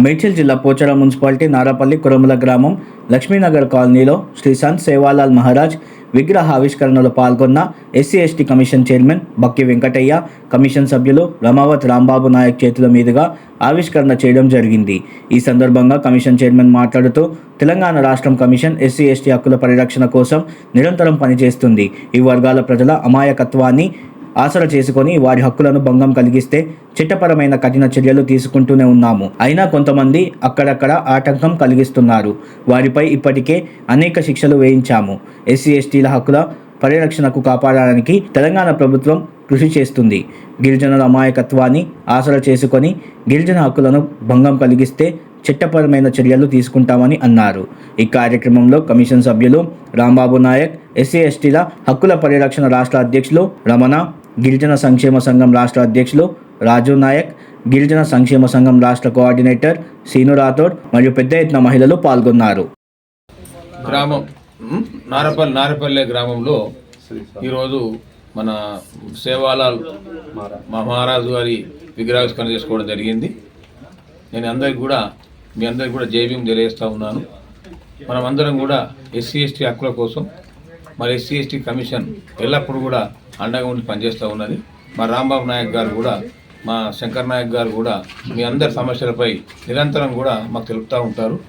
మేడ్చల్ జిల్లా పోచారం మున్సిపాలిటీ నారాపల్లి కురముల గ్రామం లక్ష్మీనగర్ కాలనీలో శ్రీ సంత్ సేవాలాల్ మహారాజ్ విగ్రహ ఆవిష్కరణలో పాల్గొన్న SC ST commission chairman Bakki Venkataiah commission సభ్యులు రమావత్ రాంబాబు నాయక్ చేతుల మీదుగా ఆవిష్కరణ చేయడం జరిగింది. ఈ సందర్భంగా కమిషన్ చైర్మన్ మాట్లాడుతూ తెలంగాణ రాష్ట్రం కమిషన్ ఎస్సీ ఎస్టీ హక్కుల పరిరక్షణ కోసం నిరంతరం పనిచేస్తుంది. ఈ వర్గాల ప్రజల అమాయకత్వాన్ని ఆసరా చేసుకొని వారి హక్కులను భంగం కలిగిస్తే చట్టపరమైన కఠిన చర్యలు తీసుకుంటూనే ఉన్నాము. అయినా కొంతమంది అక్కడక్కడ ఆటంకం కలిగిస్తున్నారు. వారిపై ఇప్పటికే అనేక శిక్షలు వేయించాము. ఎస్సీ ఎస్టీల హక్కుల పరిరక్షణకు కాపాడడానికి తెలంగాణ ప్రభుత్వం కృషి చేస్తుంది. గిరిజనుల అమాయకత్వాన్ని ఆసర చేసుకొని గిరిజన హక్కులను భంగం కలిగిస్తే చట్టపరమైన చర్యలు తీసుకుంటామని అన్నారు. ఈ కార్యక్రమంలో కమిషన్ సభ్యులు రాంబాబు నాయక్ ఎస్సీ ఎస్టీల హక్కుల పరిరక్షణ రాష్ట్ర అధ్యక్షులు రమణ గిరిజన సంక్షేమ సంఘం రాష్ట్ర అధ్యక్షులు రాజు నాయక్ గిరిజన సంక్షేమ సంఘం రాష్ట్ర కోఆర్డినేటర్ సీను రాథోడ్ మరియు పెద్ద ఎత్తున మహిళలు పాల్గొన్నారు. గ్రామం నారపల్లి నారపల్లె గ్రామంలో ఈరోజు మన సేవాలాల్ మహారాజు గారి విగ్రహావిష్కరణ చేసుకోవడం జరిగింది. నేను అందరికి కూడా మీ అందరికి కూడా జైభీం తెలియజేస్తూ ఉన్నాను. మనం అందరం కూడా ఎస్సీ ఎస్టీ హక్కుల కోసం మరి ఎస్సీ ఎస్టీ కమిషన్ ఎల్లప్పుడూ కూడా అండగా ఉండి పనిచేస్తూ ఉన్నది. మా రాంబాబు నాయక్ గారు కూడా మా శంకర్ నాయక్ గారు కూడా మీ అందరి సమస్యలపై నిరంతరం కూడా మాకు తెలుపుతూ ఉంటారు.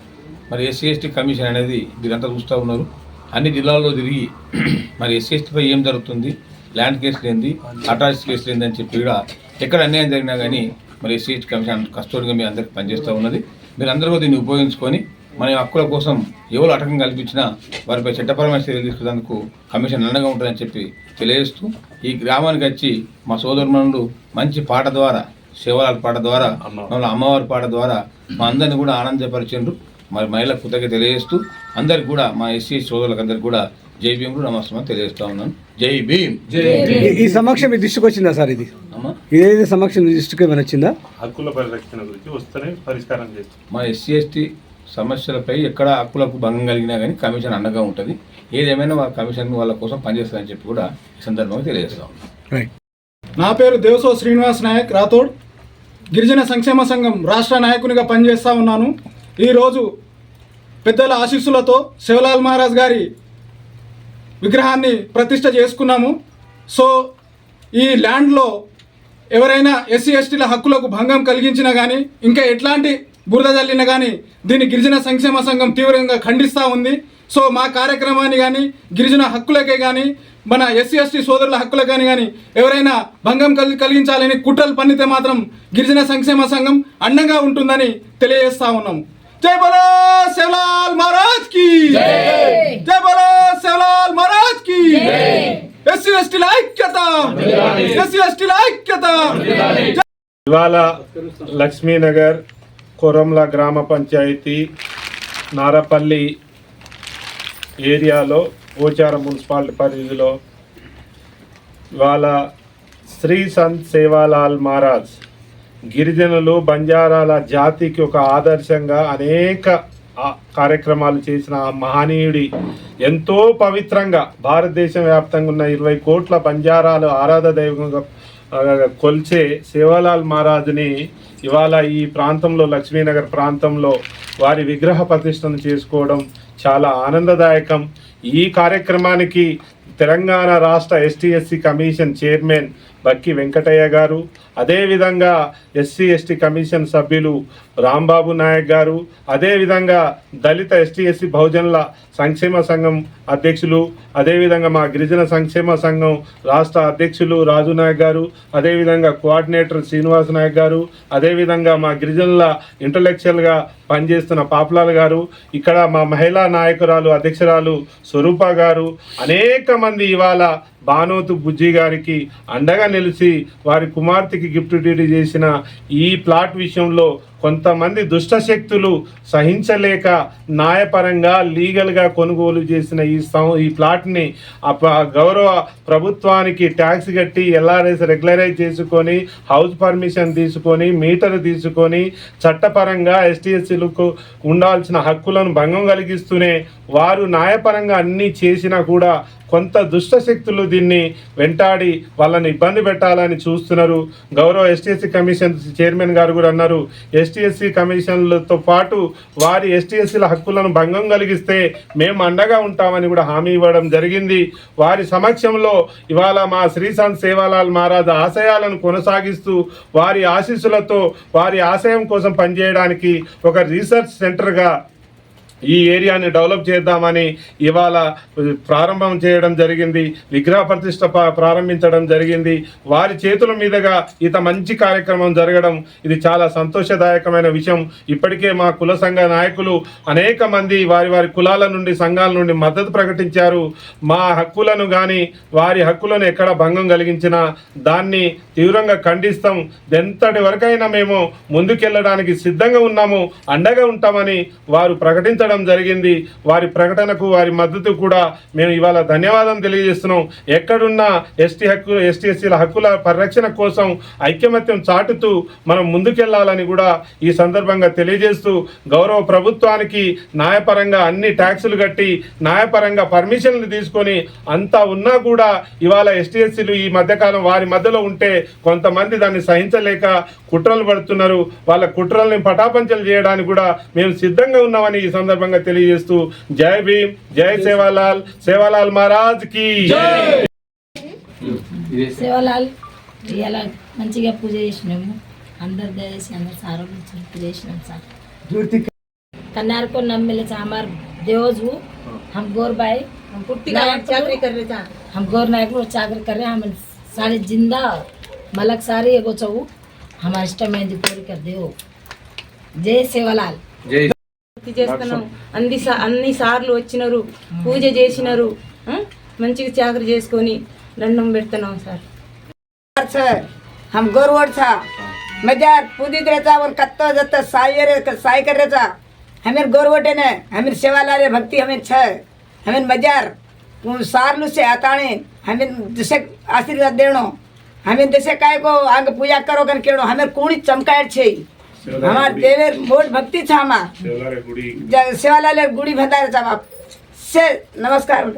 మరి ఎస్సీ ఎస్టీ కమిషన్ అనేది మీరంతా చూస్తూ ఉన్నారు. అన్ని జిల్లాల్లో తిరిగి మరి ఎస్సీ ఎస్టీపై ఏం జరుగుతుంది ల్యాండ్ కేసులు ఏంది అటాచ్ కేసులు ఏంది అని చెప్పి కూడా ఎక్కడ అన్యాయం జరిగినా కానీ మరి ఎస్సీ ఎస్టీ కమిషన్ కస్టోడిగా మీ అందరికి పనిచేస్తూ ఉన్నది. మీరందరూ కూడా దీన్ని ఉపయోగించుకొని మన హక్కుల కోసం ఎవరు ఆటంకం కల్పించినా వారిపై చట్టపరమైన చర్యలు తీసుకునేందుకు కమిషన్ అండగా ఉంటుందని చెప్పి తెలియజేస్తూ ఈ గ్రామానికి వచ్చి మా సోదరుమణులు మంచి పాట ద్వారా శివలాల పాట ద్వారా మమ్మల్ని అమ్మవారి పాట ద్వారా మా అందరిని కూడా ఆనందపరిచిండ్రు. మరి మహిళలకు కృతజ్ఞత తెలియజేస్తూ అందరికి కూడా మా ఎస్సీ సోదరులకు అందరికి కూడా జై భీములు నమస్కారం తెలియజేస్తా ఉన్నాను. జై భీమ్. ఈ- ఈ సమక్షం మీ దృష్టికి వచ్చిందా సార్ ఇది? అమ్మ. ఇదేది సమక్షం మీ దృష్టికి ఏమైనా వచ్చిందా? హక్కుల పరిరక్షణ గురించి వస్తేనే పరిష్కారం చేస్తాం మా ఎస్సీ ఎస్టీ సమస్యలపై ఎక్కడ హక్కులకు భంగం కలిగినా కానీ కమిషన్ అండగా ఉంటుంది. ఏదేమైనా వాళ్ళ కమిషన్ వాళ్ళ కోసం పనిచేస్తుందని చెప్పి కూడా ఈ సందర్భంగా తెలియజేస్తా ఉన్నాను రైట్ నా పేరు దేవసో శ్రీనివాస్ నాయక్ రాథోడ్. గిరిజన సంక్షేమ సంఘం రాష్ట్ర నాయకునిగా పనిచేస్తూ ఉన్నాను. ఈరోజు పెద్దల ఆశీస్సులతో శివలాల్ మహారాజ్ గారి విగ్రహాన్ని ప్రతిష్ట చేసుకున్నాము. సో ఈ ల్యాండ్లో ఎవరైనా ఎస్సీ ఎస్టీల హక్కులకు భంగం కలిగించినా కానీ ఇంకా ఎట్లాంటి బురద జల్లినా కానీ దీన్ని గిరిజన సంక్షేమ సంఘం తీవ్రంగా ఖండిస్తూ ఉంది. సో మా కార్యక్రమాన్ని కానీ గిరిజన హక్కులకే కానీ మన ఎస్సీ ఎస్టీ సోదరుల హక్కులకు కానీ కానీ ఎవరైనా భంగం కలి కలిగించాలని కుట్రలు పన్నితే మాత్రం గిరిజన సంక్షేమ సంఘం అండంగా ఉంటుందని తెలియజేస్తా ఉన్నాము జై బలో శివలాల్ మహారాజ్కి జై! బలో శివలాల్ మహారాజ్కి ఎస్సీ ఎస్టీల ఐక్యత! ఎస్సీ ఎస్టీల ఐక్యత! ఇవాళ లక్ష్మీనగర్ కొరంల గ్రామ పంచాయతీ నారపల్లి ఏరియాలో పోచారం మున్సిపాలిటీ పరిధిలో ఇవాళ శ్రీ సంత్ సేవాలాల్ మహారాజ్ గిరిజనులు బంజారాల జాతికి ఒక ఆదర్శంగా అనేక కార్యక్రమాలు చేసిన ఆ మహనీయుడి ఎంతో పవిత్రంగా భారతదేశం వ్యాప్తంగా ఉన్న ఇరవై కోట్ల బంజారాలు ఆరాధ దైవంగా కొల్చే సేవాలాల్ మహారాజుని ఇవాళ ఈ ప్రాంతంలో లక్ష్మీనగర్ ప్రాంతంలో వారి విగ్రహ ప్రతిష్టను చేసుకోవడం చాలా ఆనందదాయకం. ఈ కార్యక్రమానికి తెలంగాణ రాష్ట్ర ST SC commission chairman Bakki Venkataiah గారు అదేవిధంగా ఎస్సీ ఎస్టీ కమిషన్ సభ్యులు రాంబాబు నాయక్ గారు అదేవిధంగా దళిత ఎస్టీ ఎస్సీ బహుజనుల సంక్షేమ సంఘం అధ్యక్షులు అదేవిధంగా మా గిరిజన సంక్షేమ సంఘం రాష్ట్ర అధ్యక్షులు రాజు నాయక్ గారు అదేవిధంగా కోఆర్డినేటర్ శ్రీనివాస నాయక్ గారు అదేవిధంగా మా గిరిజనుల ఇంటలెక్చువల్గా పనిచేస్తున్న పాపులాల్ గారు ఇక్కడ మా మహిళా నాయకురాలు అధ్యక్షురాలు స్వరూప గారు అనేక మంది ఇవాళ బానోతు బుజ్జి గారికి అండగా నిలిచి వారి కుమార్తెకి గిఫ్ట్ డ్యూటీ చేసిన ఈ ప్లాట్ విషయంలో కొంతమంది దుష్టశక్తులు సహించలేక న్యాయపరంగా లీగల్గా కొనుగోలు చేసిన ఈ సం ఈ ప్లాట్ని ఆ గౌరవ ప్రభుత్వానికి ట్యాక్స్ కట్టి ఎల్ఆర్ఎస్ రెగ్యులరైజ్ చేసుకొని హౌస్ పర్మిషన్ తీసుకొని మీటర్ తీసుకొని చట్టపరంగా ఎస్టీఎస్సీలకు ఉండాల్సిన హక్కులను భంగం కలిగిస్తూనే వారు న్యాయపరంగా అన్నీ చేసినా కూడా కొంత దుష్టశక్తులు దీన్ని వెంటాడి వాళ్ళని ఇబ్బంది పెట్టాలని చూస్తున్నారు. గౌరవ ఎస్టీఎస్సీ కమిషన్ చైర్మన్ గారు కూడా అన్నారు. ఎస్ ఎస్టీఎస్సీ కమిషన్లతో పాటు వారి ఎస్టీఎస్సీల హక్కులను భంగం కలిగిస్తే మేము అండగా ఉంటామని కూడా హామీ ఇవ్వడం జరిగింది. వారి సమక్షంలో ఇవాళ మా శ్రీశాంత్ సేవాలాల్ మహారాజ్ ఆశయాలను కొనసాగిస్తూ వారి ఆశీస్సులతో వారి ఆశయం కోసం పనిచేయడానికి ఒక రీసెర్చ్ సెంటర్గా ఈ ఏరియాని డెవలప్ చేద్దామని ఇవాళ ప్రారంభం చేయడం జరిగింది విగ్రహ ప్రతిష్ట ప్రారంభించడం జరిగింది. వారి చేతుల మీదుగా ఇంత మంచి కార్యక్రమం జరగడం ఇది చాలా సంతోషదాయకమైన విషయం. ఇప్పటికే మా కుల సంఘ నాయకులు అనేక మంది వారి వారి కులాల నుండి సంఘాల నుండి మద్దతు ప్రకటించారు. మా హక్కులను కానీ వారి హక్కులను ఎక్కడ భంగం కలిగించినా దాన్ని తీవ్రంగా ఖండిస్తాం. ఎంతటి వరకైనా మేము ముందుకెళ్ళడానికి సిద్ధంగా ఉన్నాము అండగా ఉంటామని వారు ప్రకటించడం జరిగింది. వారి ప్రకటనకు వారి మద్దతు కూడా మేము ఇవాళ ధన్యవాదం తెలియజేస్తున్నాం. ఎక్కడున్నా ఎస్టీ హక్కు ఎస్టీ ఎస్సీల హక్కుల పరిరక్షణ కోసం ఐక్యమత్యం చాటుతూ మనం ముందుకెళ్ళాలని కూడా ఈ సందర్భంగా తెలియజేస్తూ గౌరవ ప్రభుత్వానికి న్యాయపరంగా అన్ని ట్యాక్సులు కట్టి న్యాయపరంగా పర్మిషన్లు తీసుకొని అంతా ఉన్నా కూడా ఇవాళ ఎస్టీ ఎస్సీలు ఈ మధ్యకాలం వారి మధ్యలో ఉంటే కొంతమంది దాన్ని సహించలేక కుట్రలు పడుతున్నారు. వాళ్ళ కుట్రల్ని పటాపంచలు చేయడానికి కూడా మేము సిద్ధంగా ఉన్నామని ఈ సందర్భంగా తెలియజేస్తూ జై భీమ్ జై సేవాలాల్ సేవాలాల్ మహారాజ్ కి సేవలాల్ ఇలా మంచిగా పూజ చేసినాము అందరు దయచేసి అందరు సార్ పూజ చేసినాం సార్ कन्यार को नाम मिले था हमार देवजू हम गोर भाई हम चाकरी कर रहे हम गोर नायक लोग चाकरी कर रहे हैं हम सारे जिंदा मलक सारे एगो चौ हमारे इष्ट मेहंदी पूरी कर दे जय सेवालाल భక్తి చేస్తున్నాం అన్ని సా- అన్ని సార్లు వచ్చినారు పూజ చేసినారు ఆ? మంచిగా చాకరీ చేసుకొని దండం పెడుతున్నాం సార్ छ हम गोरवड था मजार पुदित रहता और कत्तो जत्ता साय रे साय कर रहता हमें गोरवटे ने हमें सेवाला रे भक्ति हमें छ हमें मजार सारलू से आताणे हमें जैसे आशीर्वाद देणो हमें जैसे काय को आग पूजा करो कर केणो हमें कोणी चमकाय छे हमार देवेर मोट भक्ति था हमार सेवाला गुड़ी भंडार था से नमस्कार